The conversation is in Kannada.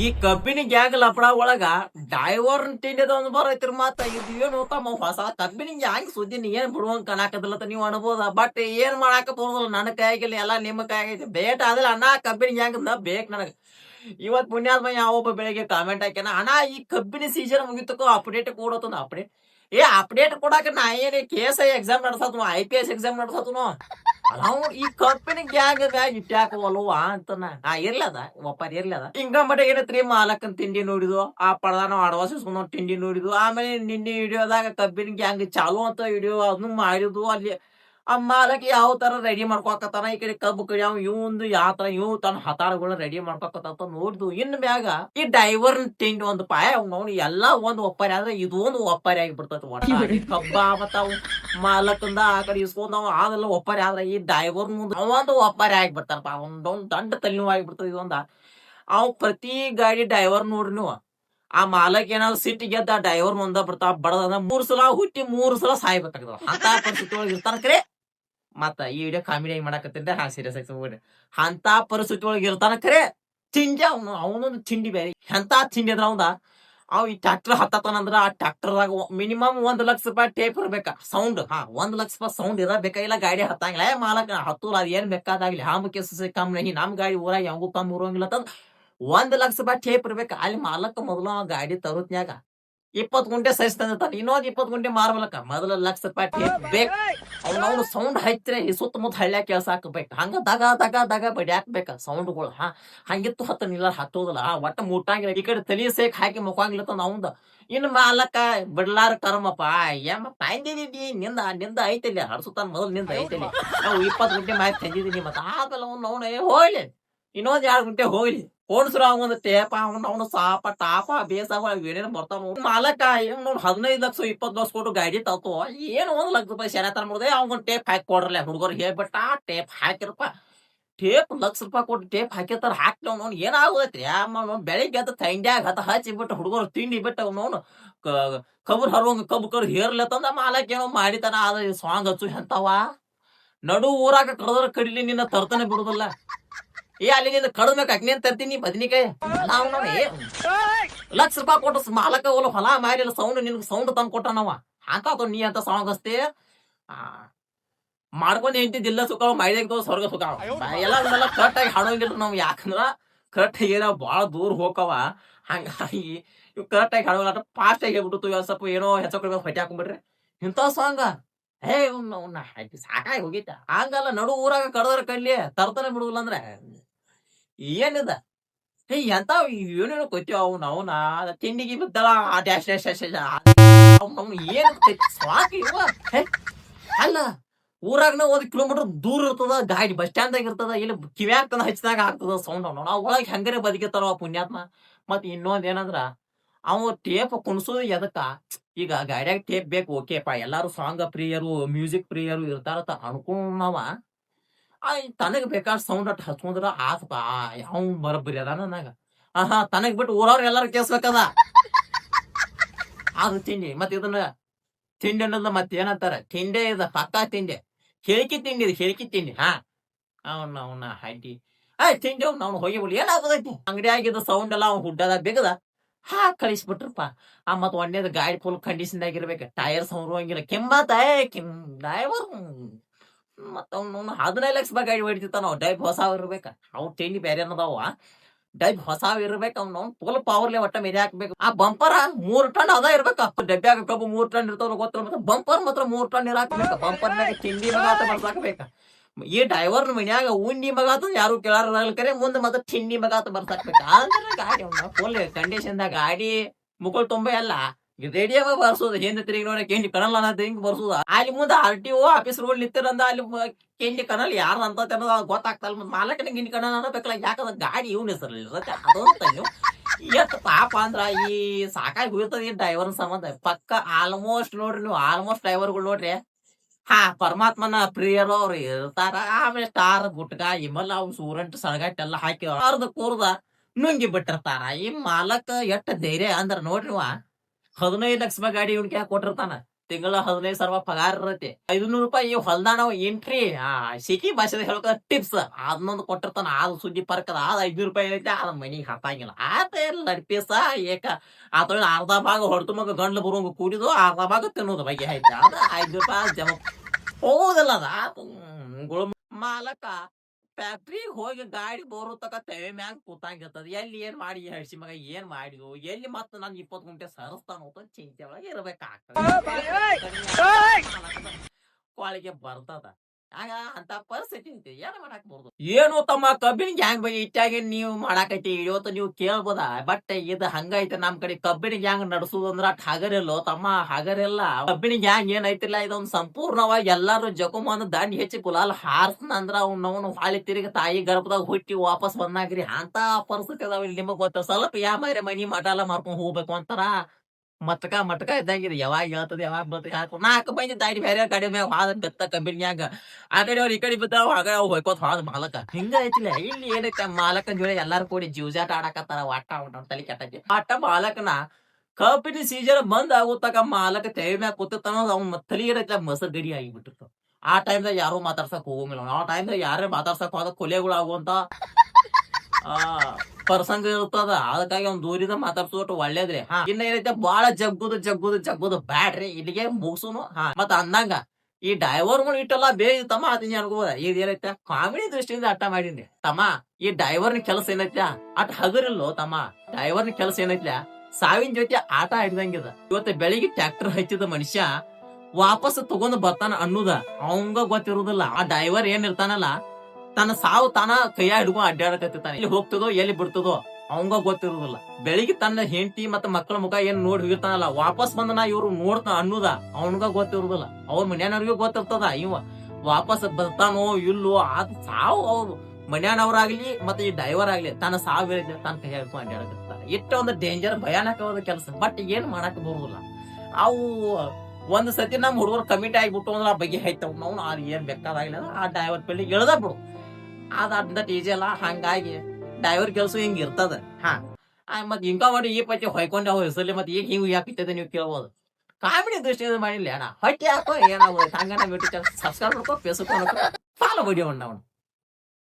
ಈ ಕಬ್ಬಿನ ಗ್ಯಾಗ್ ಲಪಡ ಒಳಗ ಡೈವರ್ ತಿಂಡಿದ ಒಂದು ಬರೈತ್ರಿ ಮಾತ ಇದು ಏನು ತಮ್ಮ ಹೊಸ ಕಬ್ಬಿನ ಗ್ಯಾಂಗ್ ಸುದ್ದಿ ಏನ್ ಬಿಡುವಂಗ ಕನಾಕದಿಲ್ಲ ಅಂತ ನೀವು ಅನ್ಬೋದ. ಬಟ್ ಏನ್ ಮಾಡಾಕ ಬರೋದಿಲ್ಲ ನನ್ನ ಕೈಗಿಲ್ಲ ಎಲ್ಲ ನಿಮ್ಮ ಕೈಯಾಗೈತಿ. ಬೇಟ್ ಆದ್ರೆ ಅಣ್ಣ ಕಬ್ಬಿನ ಗ್ಯಾಂಗ್ ಬೇಕ್ ನನಗ. ಇವತ್ ಪುಣ್ಯಾತ್ಮ ಯಾವೊಬ್ಬ ಬೆಳಿಗ್ಗೆ ಕಾಮೆಂಟ್ ಹಾಕ್ಯಾನ, ಅಣ್ಣ, ಈ ಕಬ್ಬಿನ ಸೀಸನ್ ಮುಗಿತಕ್ಕೋ ಅಪ್ಡೇಟ್ ಕೊಡೋತನ ಅಪ್ಡೇಟ್ ಏ ಅಪ್ಡೇಟ್ ಕೊಡಾಕ ನಾ ಏನೇ ಐ ಎಕ್ಸಾಮ್ ನಡ್ಸತ್ನು ಐ ಪಿ ಎಸ್ ಎಕ್ಸಾಮ್ ನಡ್ಸತ್ನು? ನಾವು ಈ ಕಬ್ಬಿನ ಗ್ಯಾಂಗ್ ಮ್ಯಾಗ ಇಟ್ಟಾಕವಲ್ವ ಅಂತ ನಾ ಇರ್ಲದ, ಒಪ್ಪಾರ ಇರ್ಲದ. ಹಿಂಗ ಮಟ ಏನತ್ರಿ ಮಾಲಕನ್ ತಿಂಡಿ ನೋಡಿದ್ವು? ಆ ಪಡದಾನ ಅಡವಾಸಿಸ್ಕೊಂಡ್ ತಿಂಡಿ ನೋಡಿದ್ವು. ಆಮೇಲೆ ನಿನ್ನೆ ವಿಡಿಯೋದಾಗ ಕಬ್ಬಿನ ಗ್ಯಾಂಗ್ ಚಾಲು ಅಂತ ವಿಡಿಯೋ ಅದನ್ನು ಮಾಡಿದ್ವು. ಅಲ್ಲಿ ಆ ಮಾಲಕ್ ಯಾವ ತರ ರೆಡಿ ಮಾಡ್ಕೊಕತ್ತಾನ ಈ ಕಡೆ ಕಬ್ಬು ಕಡಿಯವ್ ಇವಂದು ಯಾವ ತರ ಇವ್ ತನ್ನ ಹತಾರಗಳ ರೆಡಿ ಮಾಡ್ಕೊಕತ್ತ ನೋಡ್ದು. ಇನ್ ಮ್ಯಾಗ ಈ ಡೈವರ್ ತಿಂಡಿ ಒಂದು ಪಾಯ ಅವ್ನು ಎಲ್ಲಾ ಒಂದ್ ಒಪ್ಪಾರಿ ಆದ್ರೆ ಇದೊಂದು ಒಪ್ಪಾರಿ ಆಗಿಬಿಡ್ತೈತಿ ಒಟ್ಟ. ಕಬ್ಬ ಮತ್ತ ಅವ್ ಮಾಲಕಂದ ಆ ಕಡೆ ಇಸ್ಕೊಂಡ್ ಅವ್ ಅದೆಲ್ಲ ಒಪ್ಪಾರಿ ಆದ್ರೆ ಈ ಡೈವರ್ ಮುಂದೆ ಅವಂದು ಒಪ್ಪಾರಿ ಆಗಿಬಿಡ್ತಾರಪ್ಪ ಅವನೊಂದ್ ದಂಡ ತಲೆನೋವು ಆಗಿಬಿಡ್ತದ ಇದೊಂದ. ಅವ್ ಪ್ರತಿ ಗಾಡಿ ಡೈವರ್ ನೋಡ್ರಿ ನೀವು ಆ ಮಾಲಕ್ ಏನಾದ್ರು ಸಿಟ್ಟಿ ಗೆದ್ದ ಡ್ರೈವರ್ ಮುಂದ ಬರ್ತಾವ ಬಡದ ಮೂರ್ ಸಲ ಹುಟ್ಟಿ ಮೂರ್ ಸಲ ಸಾಯ್ಬೇಕಾಗ್ತದ. ಅಂತ ಪರಿಸ್ಥಿತಿ ಒಳಗೆ ಇರ್ತಾನ ಕರೆ. ಮತ್ತ ಈ ವಿಡಿಯೋ ಕಾಮಿಡಿ ಆಗಿ ಮಾಡಕತ್ತಿದ್ದೆ ಹಾ ಸೀರಿಯಸ್ ಆಗಿ ಹೋಗ್ರಿ ಅಂತ ಪರಿಸ್ಥಿತಿ ಒಳಗೆ ಇರ್ತಾನ ಕರೆ, ತಿಂಡಿ ಅವನು, ಅವನೊಂದು ತಿಂಡಿ ಬೇರೆ. ಎಂತ ತಿಂಡಿ ಅದ್ರ ಅವಂದ, ಅವ್ ಈ ಟ್ಯಾಕ್ಟರ್ ಹತ್ತತಾನಂದ್ರ ಆ ಟ್ರ್ಯಾಕ್ಟರ್ದಾಗ ಮಿನಿಮಮ್ ಒಂದ್ ಲಕ್ಷ ರೂಪಾಯಿ ಟೇಪ್ ಇರ್ಬೇಕ. ಸೌಂಡ್ ಹಾ, ಒಂದ್ ಲಕ್ಷ ರೂಪಾಯಿ ಸೌಂಡ್ ಇರಬೇಕ. ಇಲ್ಲ ಗಾಡಿ ಹತ್ತಂಗಿಲ್ಲ. ಏ ಮಾಲಕ ಹತ್ತು ಅದ್ ಏನ್ ಬೇಕಾದಾಗ್ಲಿ ಹಮ್ಮ ಕೆಸ ಕಮ್ ನಹಿ ನಮ್ ಗಾಡಿ ಊರಾಗ ಯಾವಾಗೂ ಕಮ್ಮಿ ಇರೋಂಗಿಲ್ಲ ತಂದ್ ಒಂದ್ ಲಕ್ಷ ರೂಪಾಯಿ ಟೇಪ್ ಇರ್ಬೇಕ. ಅಲ್ಲಿ ಮಾಲಕ ಮೊದಲು ಆ ಗಾಡಿ ತರುತ್ನ್ಯಾಗ ಇಪ್ಪತ್ ಗುಂಟೆ ತಾನೆ ಇನ್ನೊಂದ್ ಇಪ್ಪತ್ ಗುಂಟೆ ಮಾರ್ಬಲಕ ಮೊದಲ ಲಕ್ಷ ರೂಪಾಯಿ ಟೇಪ್ ಬೇಕು. ಅವ್ನವ್ನು ಸೌಂಡ್ ಹೈತ್ರೆ ಈ ಸುತ್ತಮುತ್ತ ಹಳ್ಳ್ಯಾಗ ಕೆಲಸ ಹಾಕಬೇಕು ಹಂಗ ದಗ ದಗ ದಗ ಬಡಿ ಹಾಕ್ಬೇಕ ಸೌಂಡ್ಗಳು ಹಾ ಹಂಗಿತ್ತು ಹತ್ತ ನಿಲ್ಲ ಹತ್ತೋದಿಲ್ಲ ಆ ಒಟ್ಟ ಮುಟ್ಟಂಗಿಲ್ಲ ಈ ಕಡೆ ತಲೆ ಸೇಕ್ ಹಾಕಿ ಮುಖಂಗಿಲ್ಲ ಅವಂದ ಇನ್ನು ಮಾಲಕ ಬಿಡ್ಲಾರ ಕರ್ಮಪ್ಪ ಏಮ ತಂದಿದ್ದೀನಿ ನಿಂದ ನಿಂದ ಐತಿಲ್ಲ ಹಡ್ಸುತ್ತಾನ ಮೊದಲು ನಿಂದ ಐತಿಲ್ಲ ನಾವು ಇಪ್ಪತ್ತು ಗಂಟೆ ಮಾಹಿತಿ ತಂದಿದ್ದೀನಿ ಮತ್ತೆ ಆಮೇಲೆ ಅವ್ನು ಅವನು ಹೋಗ್ಲಿ ಇನ್ನೊಂದು ಎರಡು ಗಂಟೆ ಹೋಗ್ಲಿ ಓಡಿಸ್ರ ಅವನ ಟೇಪ ಅವ್ನ ಅವನು ಸಾಪ ಟಾಪ ಬೇಸಾವ ಏನೇನು ಬರ್ತಾವ ಮಾಲಕ ಏನು ಹದಿನೈದು ಲಕ್ಷ, ಇಪ್ಪತ್ತು ಲಕ್ಷ ಕೊಟ್ಟು ಗಾಡಿ ತಗೋ ಏನು ಒಂದು ಲಕ್ಷ ರೂಪಾಯಿ ಶರ ತರ ಮಾಡಿದೆ ಅವ್ನ ಟೇಪ್ ಹಾಕಿ ಕೊಡ್ರಲ್ಲ ಹುಡುಗರು ಹೇಳ್ಬಿಟ್ಟ ಟೇಪ್ ಹಾಕಿರಪ್ಪ. ಟೇಪ್ ಲಕ್ಷ ರೂಪಾಯಿ ಕೊಟ್ಟು ಟೇಪ್ ಹಾಕಿರ್ತಾರ ಹಾಕ್ಲಿ ಅವ್ನು ಏನಾಗೋದೈತ್ರಿ ಅಮ್ಮ ಬೆಳಿಗ್ಗೆ ಎದ್ದು ತಂಡ್ಯಾಗ ಹತ್ತ ಹಚ್ಚಿ ಬಿಟ್ಟು ಹುಡುಗರು ತಿಂಡಿ ಬಿಟ್ಟು ಅವನು ಕಬ್ರು ಹರುವಂಗ ಕಬ್ಬು ಕರ್ ಹೇರ್ಲತ್ತಂದ ಮಾಲಕ್ ಏನೋ ಮಾಡಿತಾನ ಅದ ಸಾಂಗ್ ಹಚ್ಚು ಎಂತವ ನಡು ಊರಾಗ ಕಡದ್ರ ಕಡಿಲಿ ನಿನ್ನ ತರ್ತಾನೆ ಬಿಡುದಿಲ್ಲ. ಏ ಅಲ್ಲಿ ನಿನ್ನ ಅಗ್ನಿ ಅಗ್ನೇನ್ ತರ್ತೀನಿ ಬದನಿಕಾಯಿ. ನಾವು ನಾವು ಏ, ಲಕ್ಷ ರೂಪಾಯಿ ಕೊಟ್ಟು ಮಾಲಕ ಹೊಲಾ ಹೊಲ ಮಾರಿಲ್ಲ ಸೌಂಡ್ ನಿನ್ಗೆ ಸೌಂಡ್ ತಂದು ಕೊಟ್ಟ ನಾವ. ಹಾಕಾತ ನೀ ಅಂತ ಸಾಂಗ್ ಅಷ್ಟೇ ಮಾಡ್ಕೊಂಡ್ ಹೆಂಟಿದ್ದಿಲ್ಲ ಸುಖ, ಮೈದಾಗ ಸ್ವರ್ಗ ಸುಖ. ಎಲ್ಲ ಕರೆಕ್ಟ್ ಆಗಿ ಹಾಡೋಂಗಿಲ್ಲ ನಾವು ಯಾಕಂದ್ರ ಕರೆಕ್ಟ್ ಆಗಿ ಏನೋ ಭಾಳ ದೂರ ಹೋಗವ ಹಂಗಾಗಿ ಇವ್ ಕರೆಕ್ಟ್ ಆಗಿ ಹಾಡೋಲ್ಲ ಫಾಸ್ಟ್ ಆಗಿ ಹೇಳ್ಬಿಟ್ಟು ಸ್ವಲ್ಪ ಏನೋ ಹೆಚ್ಚು ಕಡಿಮೆ ಹೊಟ್ಟೆ ಹಾಕೊಂಡ್ಬಿಟ್ರೆ ಇಂಥ ಸಾಂಗ ಅವ್ನ ಸಾಕಾಗಿ ಹೋಗಿತ್ತ ಹಂಗಲ್ಲ, ನಡು ಊರಾಗ ಕಡದ್ರ ಕಲ್ಲಿ ತರ್ತಾನೆ ಬಿಡುದಿಲ್ಲ ಅಂದ್ರೆ. ಏನಿದ? ಎಂತ ಏನೇನೋ ಅವು ಅವ್ನ, ಅವನ ತಿಂಡಿಗೆ ಬಿದ್ದಲ್ಲ ಆ ಡ್ಯಾಶ್ ಡ್ಯಾಶ್ ಡ್ಯಾಶ್ ಏನು ಸಾಕು ಅಲ್ಲ, ಊರಾಗನ ಒಂದು ಕಿಲೋಮೀಟರ್ ದೂರ ಇರ್ತದ, ಗಾಡಿ ಬಸ್ ಸ್ಟ್ಯಾಂಡ್ದಾಗ ಇರ್ತದ, ಇಲ್ಲಿ ಕಿವ್ಯಾಗ ತಂದ ಹಚ್ಚಿದಾಗ ಆಗ್ತದ ಸೌಂಡ್ ಅವ್ನು. ನಾವು ಒಳಗೆ ಹೆಂಗರೆ ಬದುಕಿರ್ತಾರ ಪುಣ್ಯಾತ್ಮ. ಮತ್ ಇನ್ನೊಂದ್ ಏನಂದ್ರ, ಅವ ಟೇಪ್ ಕುಣಿಸೋದು ಎದಕ್ಕ? ಈಗ ಗಾಡ್ಯಾಗ ಟೇಪ್ ಬೇಕು ಓಕೆಪ್ಪ ಎಲ್ಲಾರು ಸಾಂಗ್ ಪ್ರಿಯರು ಮ್ಯೂಸಿಕ್ ಪ್ರಿಯರು ಇರ್ತಾರ ಅನ್ಕೊಂಡವ ತನಗ್ ಬೇಕಾದ ಸೌಂಡ್ ಅಟ್ ಹಚ್ಕೊಂಡ್ರ ಆತಪ್ಪ. ಯಾವ ಬರಬ್ಬರಿ ಅದ ನನಗ. ಆಹಾ, ತನಗ್ ಬಿಟ್ಟು ಊರವ್ರ ಎಲ್ಲಾರು ಕೇಸ್ಬೇಕದ ಅದು ತಿಂಡಿ. ಮತ್ತೆ ಇದನ್ನ ತಿಂಡಿ ಅನ್ನೋದು ಮತ್ತೆ ಏನಂತಾರ ತಿಂಡೆ ಇದ ಪಕ್ಕ ತಿಂಡಿ. ಹೇಳಿಕೆ ತಿಂಡಿ ಇದು ಹೇಳಿಕೆ ತಿಂಡಿ. ಹಾ. ಅವನ, ಅವ್ನ ಹಡ್ಡಿ ಆಯ್ ತಿಂಡಿ ಅವ್ನು ಅವ್ನು ಹೋಗಿ ಬಿಡಿ. ಏನಾಗೋದೈತಿ ಅಂಗಡಿ ಸೌಂಡ್ ಎಲ್ಲ ಅವ್ನು ಹುಡ್ಡದ ಬೇಕದ ಹಾ, ಕಳಿಸ್ಬಿಟ್ರಪ್ಪ. ಆ ಮತ್ ಒಂದೇದು ಗಾಡಿ ಫುಲ್ ಕಂಡೀಷನ್ ಆಗಿರ್ಬೇಕು ಟೈರ್ ಸೌರುವಂಗಿಲ್ಲ ಕೆಮ್ಮತ್ತ ಏ ಕೆಮ್ ಡ್ರೈವರ್ ಮತ್ತ ಅವ್ನು ಹದಿನೈದು ಲಕ್ಷ ರೂಪಾಯಿ ಗಾಡಿ ಹೊಡಿತಿರ್ತಾನ ಅವ್ ಡೈಬ್ ಹೊಸ ಇರ್ಬೇಕ. ಅವ್ ತಿಂಡಿ ಬೇರೆ ಅನ್ನೋದವ ಡೈಬ್ ಹೊಸ ಇರ್ಬೇಕ ಅವ್ನು ಫುಲ್ ಪವರ್ಲೆ ಒಟ್ಟ ಮೇಲೆ ಹಾಕ್ಬೇಕು. ಆ ಬಂಪರ ಮೂರ್ ಟನ್ ಅದ ಇರ್ಬೇಕ. ಡಬ್ಬ್ಯಾಗ ಕಬ್ಬು ಮೂರ್ ಟನ್ ಇರ್ತಾವ ಗೊತ್ತಿಲ್ಲ ಮತ್ತೆ ಬಂಪರ್ ಮಾತ್ರ ಮೂರ್ ಟನ್ ಇರಾಕ್ಬೇಕ ಬಂಪರ್ನಾಗ ತಿಂಡಿ ಮಗಾತ ಬರ್ಸಾಕ್ಬೇಕ ಈ ಡ್ರೈವರ್ ಮನ್ಯಾಗ ಉಂಡಿ ಮಗಾತ ಯಾರು ಕೇಳಾರ ಕರೆ. ಮುಂದೆ ಮತ್ತೆ ತಿಂಡಿ ಮಗಾತ ಬರ್ಸಾಕ್ಬೇಕ. ಅಂದ್ರೆ ಗಾಡಿ ಫುಲ್ ಕಂಡೀಷನ್ದಾಗ ಗಾಡಿ ಮುಗುಳ್ ತುಂಬ ಎಲ್ಲ ರೇಡಿಯೋ ಬರ್ಸೋದು ಹಿಂದೆ ತಿರುಗಿ ನೋಡಿ ಹಿಂಡಿ ಕಣಲ್ಲ ಅನ್ನೋದು ಹಿಂಗ್ ಬರ್ಸೋದು. ಅಲ್ಲಿ ಮುಂದೆ R T O office road ನಿಂತಿರಂದ ಅಲ್ಲಿ ಕೆಂಡಿ ಕಣಲ್ ಯಾರ ಅಂತ ಅನ್ನೋದು ಗೊತ್ತಾಗ್ತಲ್ಲ ಮತ್ತೆ ಮಾಲಕನ ಗಿಂಡಿ ಕಣಲ್ ಅನ್ನಬೇಕಲ್ಲ ಯಾಕಂದ್ರೆ ಗಾಡಿ ಇವ್ನ ಹೆಸರಲ್ಲಿ ನೀವು. ಎಷ್ಟ್ ಪಾಪ ಅಂದ್ರ ಈ ಸಾಕಾಗಿ ಹೋಗಿರ್ತದ ಈ ಡ್ರೈವರ್ ಸಂಬಂಧ. ಪಕ್ಕ ಆಲ್ಮೋಸ್ಟ್ ನೋಡ್ರಿ ನೀವು ಆಲ್ಮೋಸ್ಟ್ ಡ್ರೈವರ್ಗಳು ನೋಡ್ರಿ. ಹಾ, ಪರಮಾತ್ಮನ ಪ್ರಿಯರು ಅವ್ರು ಇರ್ತಾರ. ಆಮೇಲೆ ಸ್ಟಾರ್, ಗುಟ್ಕ ಇಮಲ್ ಅವ್ ಸೂರಂಟ್ ಸಳಗಟ್ಟ ಎಲ್ಲ ಹಾಕಿ ಅರ್ಧ ಕೂರ್ದ ನುಂಗಿ ಬಿಟ್ಟಿರ್ತಾರ. ಈ ಮಾಲಕ್ ಎಷ್ಟ ಧೈರ್ಯ ಅಂದ್ರ ನೋಡ್ರಿ ಹದಿನೈದು ಲಕ್ಷ ರೂಪಾಯಿ ಗಾಡಿ ಇವ್ನಿಗೆ ಯಾಕೆ ಕೊಟ್ಟಿರ್ತಾನ. ತಿಂಗಳ ಹದಿನೈದು ಸಾವಿರ ಪಗಾರ ಇರತ್ತೆ. ಐದುನೂರು ರೂಪಾಯಿ ಈ ಹೊಲ್ದಾಣ ಎಂಟ್ರಿ ಸಿಟಿ ಭಾಷೆದಾಗ ಹೇಳ್ಬೇಕ ಟಿಪ್ಸ್ ಅದನ್ನೊಂದು ಕೊಟ್ಟಿರ್ತಾನ ಅದು ಸುದ್ದಿ ಪರ್ಕದ ಅದ ಐದ್ನೂರು ರೂಪಾಯಿ ಐತೆ ಅದ ಮನಿಗೆ ಹತ್ತಾಗಿಲ್ಲ ಆತ ಲಡ್ಪೀಸ ಏಕ ಆತ ಅರ್ಧ ಭಾಗ ಹೊಡ್ತು ಮಗ ಗಂಡ್ಲು ಬರುವಂಗ ಕೂಡಿದು ಅರ್ಧ ಭಾಗ ತಿನ್ನೋದು ಬಗ್ಗೆ ಐತೆ. ಅದ ಐದು ರೂಪಾಯಿ ಜಮ ಹೋಗುದಿಲ್ಲ ಅದ. ಮಾಲಕ ಫ್ಯಾಕ್ಟ್ರಿಗೆ ಹೋಗಿ ಗಾಡಿ ಬರೋ ತಕ ತೆವೆ ಮ್ಯಾಗ ಕೂತಂಗಿರ್ತದ. ಎಲ್ಲಿ ಏನ್ ಮಾಡಿ ಹಳ್ಸಿ ಮಗ ಏನ್ ಮಾಡಿದ್ವು ಎಲ್ಲಿ ಮತ್ತ ನನ್ ಇಪ್ಪತ್ ಗುಂಟೆ ಸರಸ್ತಾನ ಚಿಂತೆ ಒಳಗೆ ಇರ್ಬೇಕಾಗ್ತದೆ. ಕೊಳಗೆ ಬರ್ತದ. ಅಂತ ಪರಿಸ್ಥಿತಿ ಏನ್ ಏನು ತಮ್ಮ ಕಬ್ಬಿನ ಗ್ಯಾಂಗ್ ಬಗ್ಗೆ ಇಟ್ಟಾಗಿ ನೀವು ಮಾಡಾಕೈತಿ ಇವತ್ತು ನೀವು ಕೇಳ್ಬೋದ? ಬಟ್ ಇದು ಹಂಗೈತೆ ನಮ್ ಕಡೆ ಕಬ್ಬಿನ ಗ್ಯಾಂಗ್ ನಡೆಸುದು ಅಂದ್ರ ಅಷ್ಟ್ ಹಗರಿಲ್ಲೋ? ತಮ್ಮ ಹಗರಿಲ್ಲ ಕಬ್ಬಿನ ಗ್ಯಾಂಗ್ ಏನೈತಿಲ್ಲ ಇದೊಂದು ಸಂಪೂರ್ಣವಾಗಿ ಎಲ್ಲಾರು ಜಕುಮಂದ್ ದಂಡ್ ಹೆಚ್ಚಿ ಕುಲಾಲ್ ಹಾರ್ಸ್ನ ಅಂದ್ರ ಅವ್ನವನು ಹಾಳಿ ತಿರುಗಿ ತಾಯಿ ಗರ್ಭದಾಗ ಹುಟ್ಟಿ ವಾಪಸ್ ಬಂದಾಗ್ರಿ. ಅಂತ ಪರಿಸ್ಥಿತಿ ಅದಾವ ಇಲ್ಲಿ ನಿಮಗ್ ಗೊತ್ತ. ಸ್ವಲ್ಪ ಯಾ ಮಾರಿ ಮನಿ ಮಠ ಎಲ್ಲ ಮಾರ್ಕೊಂಡ್ ಹೋಗ್ಬೇಕು ಅಂತಾರ? ಮಟ್ಕ ಮಟ್ಕ ಇದ್ದಂಗಿದೆ ಯಾವಾಗ ಹೇಳ್ತದ, ಯಾವಾಗ ಬರ್ತದೆ ಹಾಕು ನಾಲ್ಕು ಮಂದಿ ದಾಡಿ ಬೇರೆ ಕಡೆ ಮ್ಯಾಗ ಹಾದ ಬೆತ್ತ ಕಬ್ಬಿನ್ಯಾಗ ಆ ಕಡೆ ಅವ್ರು ಈ ಕಡೆ ಬಿದ್ದಾವ ಆಗ ಅವ್ ಹಾದ ಮಾಲಕ. ಹಿಂಗ ಐತಿಲ್ಲ, ಇಲ್ಲಿ ಏನೈತೆ ಮಾಲಕನ ಜೋಡಿ ಎಲ್ಲಾರು ಕೂಡಿ ಜೂಜಾಟ ಆಡಕತ್ತಾರ, ವಾಟ ಉಂಟ ತಲೆ ಕೆಟ್ಟೈತಿ. ಆಟ ಮಾಲಕನ ಕಬ್ಬಿನ ಸೀಸನ್ ಬಂದ್ ಆಗುತ್ತಾಗ ಮಾಲಕ ತೆವೆ ಮ್ಯಾಗ ಕೂತಿರ್ತಾನ ಅವ್ನ ತಲೆ ಏನೈತೆ ಮೊಸರು ಗಡಿ ಆಗಿಬಿಟ್ಟಿರ್ತಾವ ಆ ಟೈಮ್ದಾಗ ಯಾರು ಮಾತಾಡ್ಸಕ್ ಹೋಗಂಗಿಲ್ಲ. ಆ ಟೈಮ್ದಾಗ ಯಾರೇ ಮಾತಾಡ್ಸಕ್ ಹೋದ ಕೊಲೆಗಳು ಆಗುವಂತ ಆ ಪ್ರಸಂಗ ಇರ್ತದ. ಅದಕ್ಕಾಗಿ ಅವ್ನ್ ದೂರಿಂದ ಮಾತಾಡ್ಸೋಟು ಒಳ್ಳೇದ್ರಿ. ಹಾ. ಇನ್ನ ಏನೈತೆ ಬಾಳ ಜಗ್ಗುದು ಜಗ್ಗುದು ಜಗ್ಗುದು ಬ್ಯಾಡ್ರಿ. ಇಲ್ಲಿಗೆ ಮುಗಿಸುನು. ಹಾ. ಮತ್ತ ಅಂದಂಗ ಈ ಡ್ರೈವರ್ಗಳು ಇಟ್ಟಲ್ಲ ಬೇಗ ತಮ್ಮ ಅದನ್ನ ಅನ್ಕೋದ ಇದು ಏನೈತೆ? ಕಾಮಿಡಿ ದೃಷ್ಟಿಯಿಂದ ಅಟ್ಟ ಮಾಡೀನಿ. ತಮ್ಮ ಈ ಡೈವರ್ನ ಕೆಲಸ ಏನೈತ್ಯಾ? ಅಟ್ ಹಗರಿಲ್ಲೋ ತಮ್ಮ? ಡೈವರ್ನ ಕೆಲಸ ಏನೈತ್ಲ ಸಾವಿನ ಜೊತೆ ಆಟ ಆಡಿದಂಗಿದ. ಇವತ್ತು ಬೆಳಿಗ್ಗೆ ಟ್ರ್ಯಾಕ್ಟರ್ ಹಚ್ಚಿದ ಮನುಷ್ಯ ವಾಪಸ್ ತಗೊಂಡ್ ಬರ್ತಾನ ಅನ್ನೋದ. ಅವಂಗ ಗೊತ್ತಿರುದಿಲ್ಲ. ಆ ಡೈವರ್ ಏನ್ ಇರ್ತಾನಲ್ಲ ತನ್ನ ಸಾವು ತಾನ ಕೈಯ ಹಿಡ್ಕೊಂಡು ಅಡ್ಡಾಡಕತ್ತಾನೆ ಎಲ್ಲಿ ಹೋಗ್ತದೋ, ಎಲ್ಲಿ ಬಿಡ್ತದೋ, ಅವಂಗ ಗೊತ್ತಿರೋದಿಲ್ಲ. ಬೆಳಿಗ್ಗೆ ತನ್ನ ಹೆಂಡತಿ ಮತ್ತೆ ಮಕ್ಕಳ ಮುಖ ಏನ್ ನೋಡಿ ಹೋಗಿರ್ತಾನಲ್ಲ ವಾಪಸ್ ನಾ ಇವ್ರು ನೋಡ್ತಾ ಅನ್ನುದ ಅವನ್ಗ ಗೊತ್ತಿರೋದಿಲ್ಲ. ಅವ್ರ ಮನ್ಯಾನವ್ರಿಗೂ ಗೊತ್ತಿರ್ತದ, ಇವ ವಾಪಸ್ ಬರ್ತಾನೋ ಇಲ್ಲೋ ಆತ ಸಾವು ಅವ್ರು ಮನ್ಯಾನವ್ರಾಗ್ಲಿ ಮತ್ತೆ ಈ ಡ್ರೈವರ್ ಆಗ್ಲಿ, ತನ್ನ ಸಾವು ಹೇಳಿದ್ರೆ ತನ್ನ ಕೈ ಹಿಡ್ಕೊಂಡ್ ಅಡ್ಡಾಡಕತ್ತಿರ್ತಾನೆ. ಇಷ್ಟ ಒಂದು ಡೇಂಜರ್ ಭಯಾನಕವಾದ ಕೆಲಸ ಬಟ್ ಏನ್ ಮಾಡಕ್ ಬರುದಿಲ್ಲ. ಅವು ಒಂದ್ ಸತಿ ನಮ್ ಹುಡುಗರು ಕಮಿಟಿ ಆಗಿಬಿಟ್ಟು ಅಂದ್ರೆ ಆ ಬಗ್ಗೆ ಐತವ್ ನಾವು ಏನ್ ಬೇಕಾದಾಗಿಲ್ಲ ಆ ಡ್ರೈವರ್ ಪೆಳ್ಳಿ ಎಳ್ದ ಬಿಡು. ಅದ ಅರ್ಧ ಈಜಿ ಅಲ್ಲ ಹಂಗಾಗಿ ಡ್ರೈವರ್ ಕೆಲಸ ಹಿಂಗ್ ಇರ್ತದ. ಹಾ. ಆ, ಮತ್ ಹಿಂಗ ಮಾಡಿ ಈ ಪಟ್ಟಿ ಹೊಯ್ಕೊಂಡೆ ಹೆಸರಲ್ಲಿ ಮತ್ತೆ ಈಗ ಹಿಂಗ್ ಯಾಕಿತ್ತದ ನೀವು ಕೇಳ್ಬೋದು. ಕಾಮಿಡಿ ದೃಷ್ಟಿಯಿಂದ ಮಾಡಿಲ್ಲ ಅಣ್ಣ. ಹೊಟ್ಟೆ ಹಾಕೋ ಏನಾಗ್ಬೋದು? ಹಂಗ ಬಿಟ್ಟು ಸಬ್ಸ್ಕ್ರೈಬ್ ಮಾಡ್ಕೋ ಫೇಸ್ಬುಕ್ ಮಾಡ್ಕೋ ಫಾಲೋ ವಿಡಿಯೋ ನಾವು